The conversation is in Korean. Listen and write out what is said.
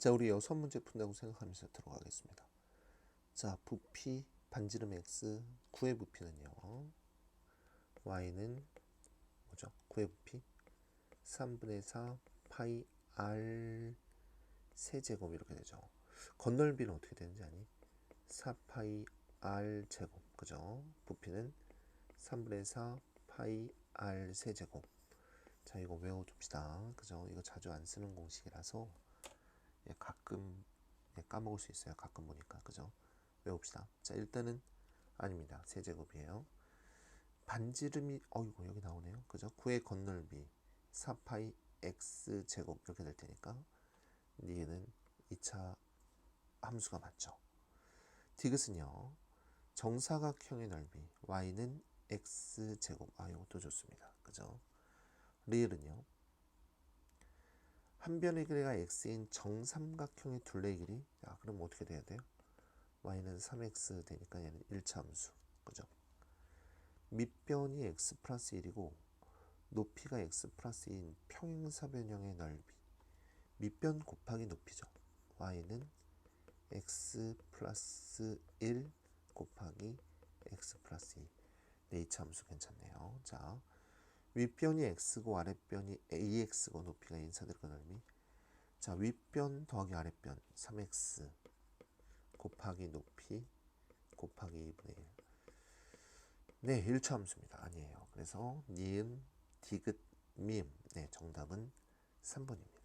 자, 우리 여섯 문제 푼다고 생각하면서 들어가겠습니다. 자, 부피 반지름 x 9의 부피는요. y는 뭐죠? 9의 부피 3분의 4 파이 r 세제곱 이렇게 되죠. 건널비는 어떻게 되는지 아니? 4 파이 r 제곱 그죠? 부피는 3분의 4 파이 r 세제곱 자 이거 외워둡시다 그죠? 이거 자주 안 쓰는 공식이라서 예, 가끔 예, 까먹을 수 있어요. 가끔 보니까 그죠? 외웁시다. 자 일단은 아닙니다. 세제곱이에요. 반지름이 어이구 여기 나오네요. 그죠? 9의 건널비 4파이 x 제곱 이렇게 될 테니까 얘는 2차 함수가 맞죠. 디귿은요. 정사각형의 넓이 y는 x 제곱 아 이것도 좋습니다. 그죠? 리을은요. 한 변의 길이가 x인 정삼각형의 둘레의 길이 야 그럼 어떻게 돼야 돼요? y는 3x 되니까 얘는 1차 함수 그죠? 밑변이 x 플러스 1이고 높이가 x 플러스 2인 평행사변형의 넓이 밑변 곱하기 높이죠. y는 x 플러스 1 곱하기 x 플러스 2 네, 2차 함수 괜찮네요. 자, 윗변이 x고 아랫변이 ax고 높이가 인사들과 넓이 자, 윗변 더하기 아랫변 3x 곱하기 높이 곱하기 2분의 1 네, 1차 함수입니다. 아니에요. 그래서 니은, 디귿, 미음 네, 정답은 3번입니다.